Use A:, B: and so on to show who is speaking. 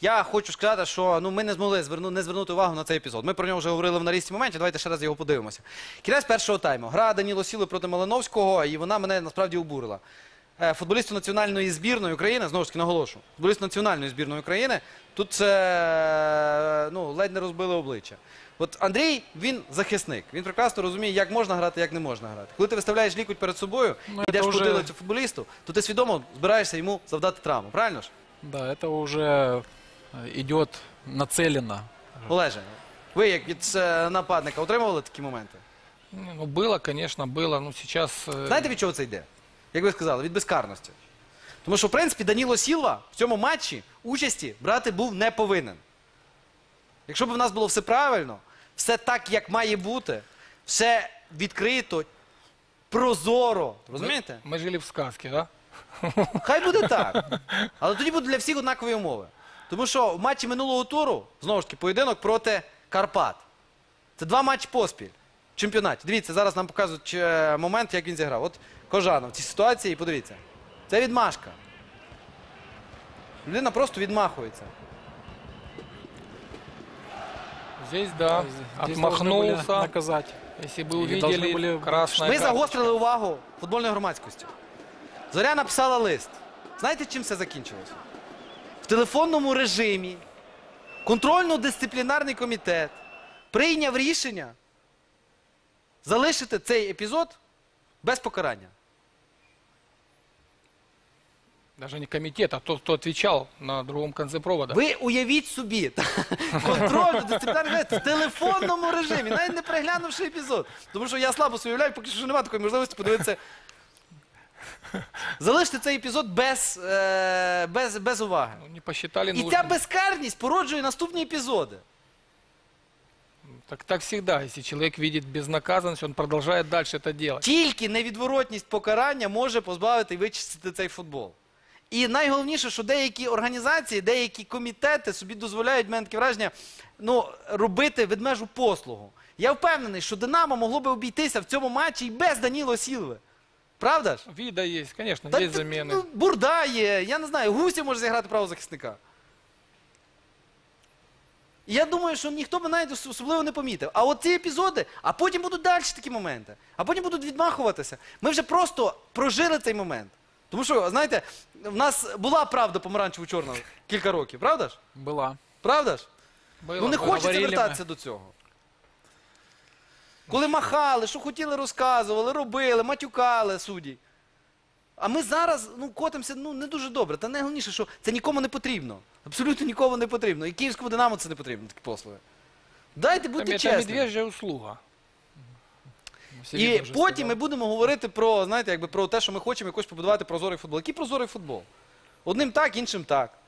A: я хочу сказати, що ну, ми не змогли зверну, не звернути увагу на цей епізод. Ми про нього вже говорили в нарізці моменті. Давайте ще раз його подивимося. Кінець першого тайму. Гра Даніло Сіли проти Малиновського, і вона мене насправді обурила. Е, Футболісту національної збірної України, знову ж таки наголошу, футболіст національної збірної України, тут це ну, ледь не розбили обличчя. От Андрій, він захисник. Він прекрасно розуміє, як можна грати, як не можна грати. Коли ти виставляєш лікуть перед собою
B: Ну,
A: і йдеш
B: вже-
A: потилицю футболісту, то ти свідомо збираєшся йому завдати травму. Правильно ж?
B: Да, уже э, идет нацелено.
A: Олеже, ви як від е, нападника отримували такі моменти?
B: Не, Ну, было, конечно, было. Ну, сейчас... э,
A: Знаєте, від чого це йде? Як ви сказали, від безкарності. Тому що, в принципі, Даніло Сілва в цьому матчі участі брати був не повинен. Якщо б в нас було все правильно, все так, як має бути, все відкрито, прозоро. Розумієте?
B: Мы жили в сказке, да?
A: Хай буде так. Але тоді будуть для всіх однакові умови. Тому що в матчі минулого туру, знову ж таки, поєдинок проти Карпат. Це два матчі поспіль в чемпіонаті. Дивіться, зараз нам показують е, момент, як він зіграв. От Кожанов в цій ситуації, подивіться. Це відмашка. Людина просто відмахується.
B: Здесь, да,
C: Здесь должны были
B: отмахнулся.
C: наказать.
B: Если бы
C: Или должны
B: увидели,
C: были-
B: красная
A: Ми
B: карточка.
A: загострили увагу футбольної громадськості. Зоря написала лист. Знаєте, чим все закінчилося? Телефонному режимі контрольно-дисциплінарний комітет прийняв рішення залишити цей епізод без покарання.
B: Даже не комитет, а тот, кто отвечал на другом конце провода.
A: Ви уявіть собі, контрольно-дисциплінарний комітет в телефонному режимі, навіть не переглянувши епізод. Тому що я слабо собі уявляю, поки що немає такої можливості подивитися. Залишити цей епізод без, е, без, без уваги.
B: Ну, не посчитали
A: І
B: нужным.
A: ця безкарність породжує наступні епізоди.
B: Так, так всегда. Если человек видит безнаказанность, он продолжает дальше это делать.
A: Тільки невідворотність покарання може позбавити і вичистити цей футбол. І найголовніше, що деякі організації, деякі комітети собі дозволяють, в мене таке враження, ну, робити ведмежу послугу. Я впевнений, що Динамо могло би обійтися в цьому матчі і без Даніло Сілви. Правда ж?
B: Вида есть, конечно,
A: Та-
B: есть
A: та-
B: замены.
A: ну, Бурда є, я не знаю, Гусі може зіграти правозахисника. І я думаю, що ніхто би навіть ос- особливо не помітив. А от ці епізоди, а потім будуть далі такі моменти, а потім будуть відмахуватися. Ми вже просто прожили цей момент. Тому що, знаєте, в нас була правда помаранчево-чорна кілька років, правда ж?
C: Была.
A: Правда ж?
B: Было,
A: Ну не
B: мы
A: хочеться
B: говорили,
A: вертатися до цього. Коли махали, що хотіли, розказували, робили, матюкали судді. А ми зараз ну, котимося ну, не дуже добре. Та найголовніше, що це нікому не потрібно. Абсолютно нікому не потрібно. І київському динамо це не потрібно, такі послуги. Дайте
B: это
A: чесними.
B: медвежья услуга.
C: Все
A: І потім
C: сказал.
A: ми будемо говорити про, знаєте, якби про те, що ми хочемо якось побудувати прозорий футбол. Який прозорий футбол? Одним так, іншим так.